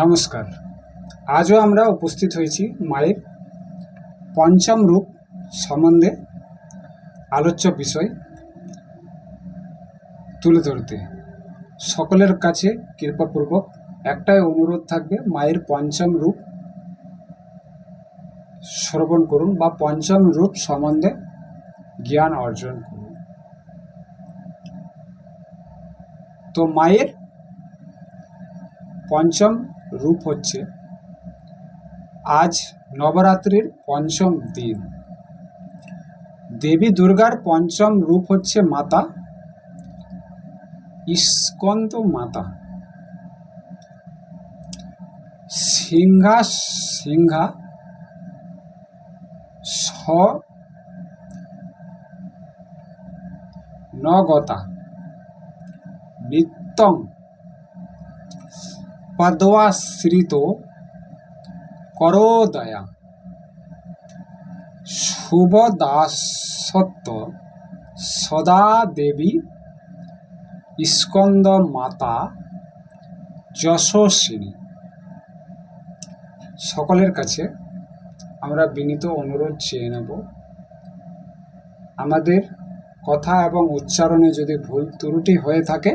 নমস্কার। আজও আমরা উপস্থিত হয়েছি মায়ের পঞ্চম রূপ সম্বন্ধে আলোচ্য বিষয় তুলে ধরতে। সকলের কাছে কৃপাপূর্বক একটাই অনুরোধ থাকবে, মায়ের পঞ্চম রূপ শ্রবণ করুন বা পঞ্চম রূপ সম্বন্ধে জ্ঞান অর্জন করুন। তো মায়ের পঞ্চম রূপ হচ্ছে। আজ নবরাত্রির পঞ্চম দিন। দেবী দুর্গার পঞ্চম রূপ হচ্ছে মাতা স্কন্দ মাতা। সিংহা সিংহা স নগতা। নিত্যং পদ্মাশ্রিত করোদয়া শুভদাসত্ব সদা দেবী স্কন্দ মাতা যশস্বিনী সকলের কাছে আমরা বিনীত অনুরোধ চেয়ে নেব। আমাদের কথা এবং উচ্চারণে যদি ভুল ত্রুটি হয়ে থাকে,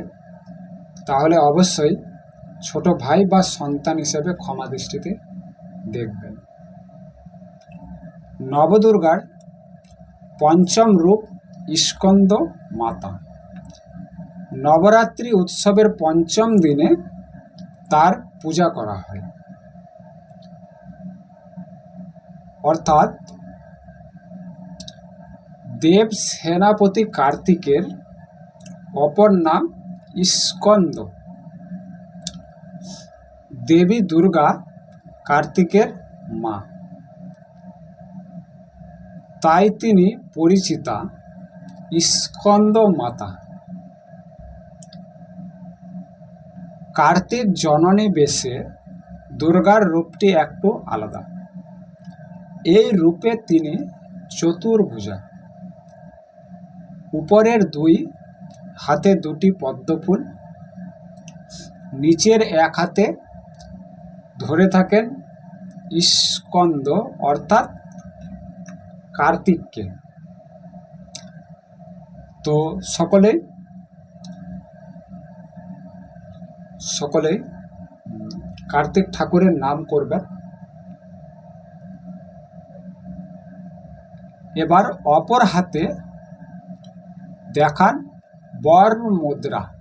তাহলে অবশ্যই ছোট ভাই বা সন্তান হিসেবে ক্ষমা দৃষ্টিতে দেখবেন। নবদুর্গার পঞ্চম রূপ স্কন্দ মাতা। নবরাত্রি উৎসবের পঞ্চম দিনে তার পূজা করা হয়। অর্থাৎ দেব সেনাপতি কার্তিকের অপর নাম স্কন্দ দেবী দুর্গা কার্তিকের মা। তাই তিনি পরিচিতা স্কন্দ মাতা কার্তিক জননী বেশে দুর্গার রূপটি একটু আলাদা। এই রূপে তিনি চতুর্ভুজা। উপরের দুই হাতে দুটি পদ্মফুল নিচের এক হাতে ধরে থাকেন স্কন্দ অর্থাৎ কার্তিককে। তো সকলেই উম, কার্তিক ঠাকুরের নাম করবেন। এবার অপর হাতে দেখান বর মুদ্রা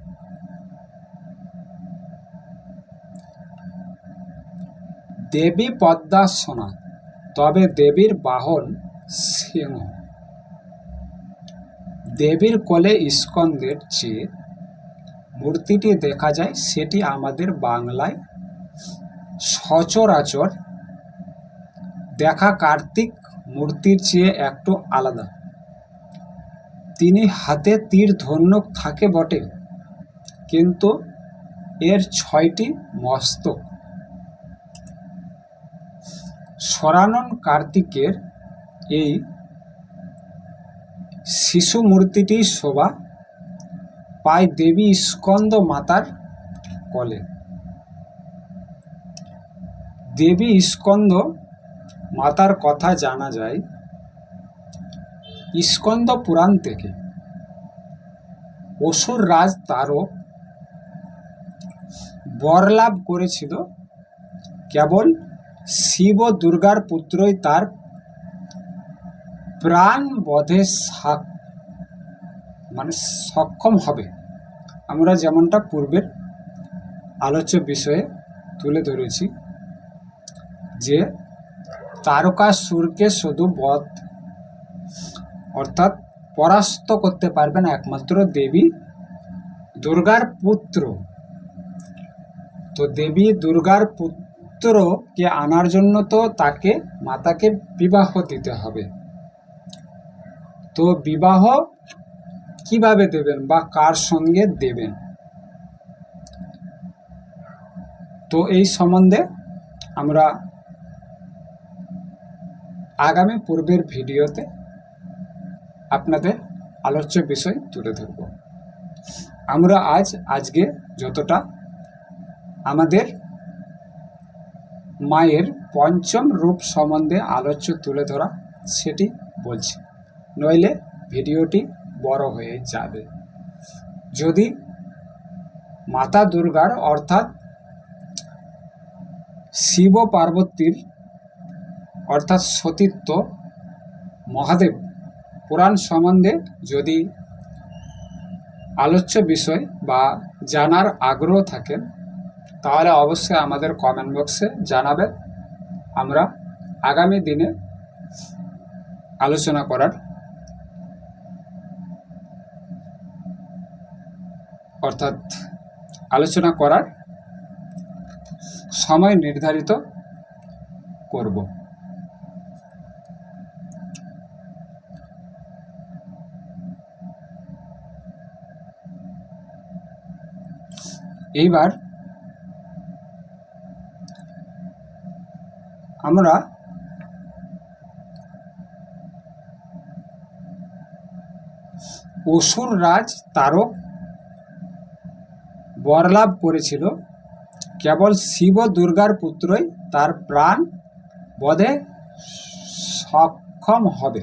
দেবী পদ্মাসনা, তবে দেবীর বাহন সিংহ দেবীর কোলে স্কন্দের চেয়ে মূর্তিটি দেখা যায়, সেটি আমাদের বাংলায় সচরাচর দেখা কার্তিক মূর্তির চেয়ে একটু আলাদা। তিনি হাতে তীর ধনুক থাকে বটে, কিন্তু এর ছয়টি মস্তক সরানন কার্তিকের এই শিশু মূর্তিটি শোভা পায় দেবী স্কন্দ মাতার কলে। দেবী স্কন্দ মাতার কথা জানা যায় স্কন্দ পুরাণ থেকে। অসুর রাজ তারও বরলাভ করেছিল কেবল শিব দুর্গার পুত্রই তার প্রাণ বধে মানে সক্ষম হবে। আমরা যেমনটা পূর্বের আলোচ্য বিষয়ে তুলে ধরেছি যে তারকাসুরকে শুধু বধ, অর্থাৎ পরাস্ত করতে পারবেন একমাত্র দেবী দুর্গার পুত্র। তো দেবী দুর্গার পুত্রকে আনার জন্য তো তাকে মাতাকে বিবাহ দিতে হবে। তো বিবাহ কীভাবে দেবেন বা কার সঙ্গে দেবেন? তো এই সম্বন্ধে আমরা আগামী পূর্বের ভিডিওতে আপনাদের আলোচ্য বিষয় তুলে ধরব। আমরা আজ, আজকে যতটা আমাদের মায়ের পঞ্চম রূপ সম্বন্ধে আলোচ্য তুলে ধরা, সেটি বলছি। নইলে ভিডিওটি বড় হয়ে যাবে। যদি মাতা দুর্গার অর্থাৎ শিব পার্বতীর অর্থাৎ সতীত্ব মহাদেব পুরাণ সম্বন্ধে যদি আলোচ্য বিষয় বা জানার আগ্রহ থাকেন তাহলে অবশ্যই আমাদের কমেন্ট বক্সে জানাবেন আমরা আগামী দিনে আলোচনা করার অর্থাৎ আলোচনা করার সময় নির্ধারিত করব। এইবার আমরা অসুর রাজ তারক বরলাভ করেছিল। কেবল শিব দুর্গার পুত্রই তার প্রাণ বধে সক্ষম হবে।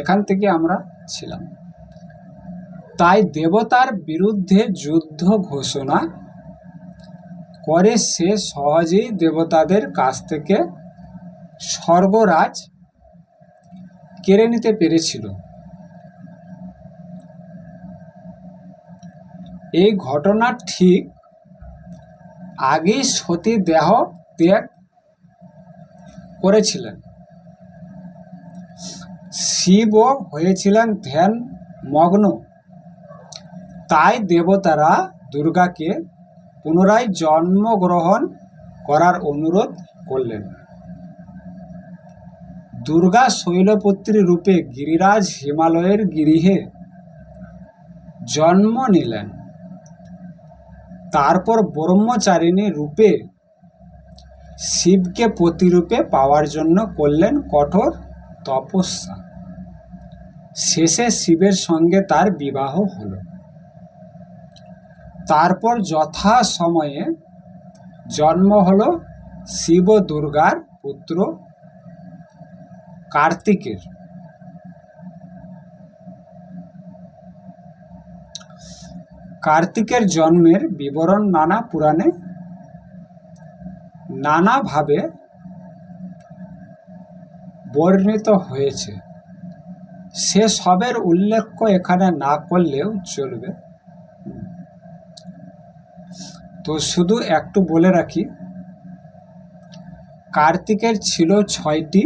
এখান থেকে আমরা ছিলাম। তাই দেবতার বিরুদ্ধে যুদ্ধ ঘোষণা করে সে সহজেই দেবতাদের কাছ থেকে স্বর্গরাজ কেড়ে নিতে পেরেছিল। এই ঘটনা ঠিক আগেই সতী দেহ ত্যাগ করেছিলেন। শিবও হয়েছিলেন ধ্যান মগ্ন তাই দেবতারা দুর্গাকে পুনরায় জন্মগ্রহণ করার অনুরোধ করলেন। দুর্গা শৈলপত্রী রূপে গিরিরাজ হিমালয়ের গিরিহে জন্ম নিলেন। তারপর ব্রহ্মচারিণী রূপে শিবকে প্রতিরূপে পাওয়ার জন্য করলেন কঠোর তপস্যা। শেষে শিবের সঙ্গে তার বিবাহ হলো। তারপর যথা সময়ে জন্ম হলো শিব দুর্গার পুত্র কার্তিকের। কার্তিকের জন্মের বিবরণ নানা পুরাণে নানাভাবে বর্ণিত হয়েছে। সে সবের উল্লেখ এখানে না করলেও চলবে। তো শুধু একটু বলে রাখি, কার্তিকের ছিল ছয়টি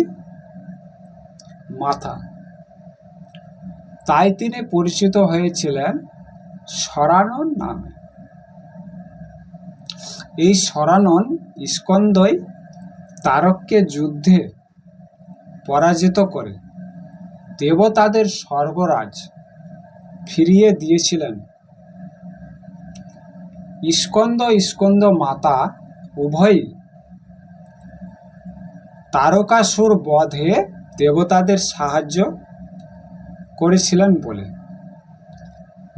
মাথা। তাই তিনি পরিচিত হয়েছিলেন সরানন নামে। এই সরানন স্কন্দই তারককে যুদ্ধে পরাজিত করে দেবতাদের স্বর্গরাজ ফিরিয়ে দিয়েছিলেন। স্কন্দ স্কন্দ মাতা উভয়ই তারকাসুর বধে দেবতাদের সাহায্য করেছিলেন বলে।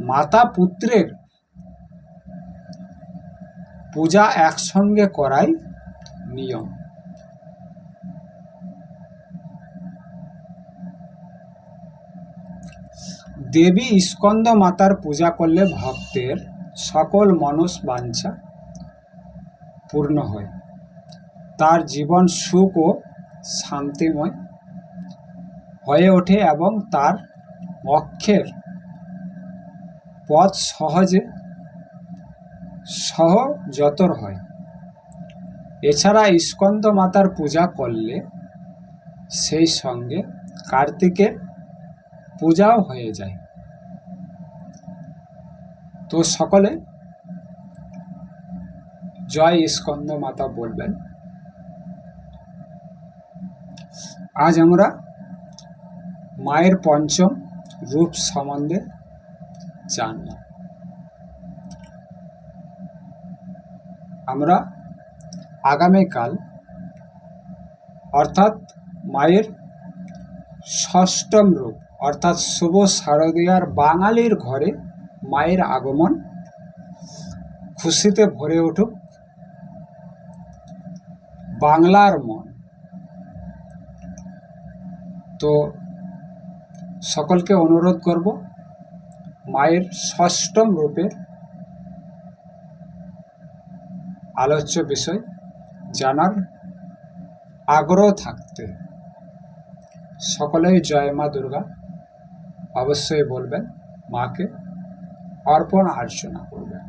মাতা পুত্রের পূজা একসঙ্গে করাই নিয়ম। দেবী স্কন্দ মাতার পূজা করলে ভক্তের সকল মনস বাঞ্ছা পূর্ণ হয়। তার জীবন সুখ ও শান্তিময় হয়ে ওঠে এবং তার অক্ষের পথ সহজে সহজতর হয়। এছাড়া স্কন্দ মাতার পূজা করলে সেই সঙ্গে কার্তিকের পূজাও হয়ে যায়। তো সকলে জয় স্কন্দ মাতা বলবেন। আজ আমরা মায়ের পঞ্চম রূপ সম্বন্ধে জানলাম। আমরা আগামীকাল, অর্থাৎ মায়ের ষষ্ঠম রূপ, অর্থাৎ শুভ শারদীয়ার বাঙালির ঘরে মায়ের আগমন খুশিতে ভরে উঠুক। বাংলার মন। তো সকলকে অনুরোধ করব, মায়ের ষষ্ঠম রূপের আলোচ্য বিষয় জানার আগ্রহ থাকতে সকলেই জয় মা দুর্গা। অবশ্যই বলবেন মাকে অর্পণ আর্চনা করবেন।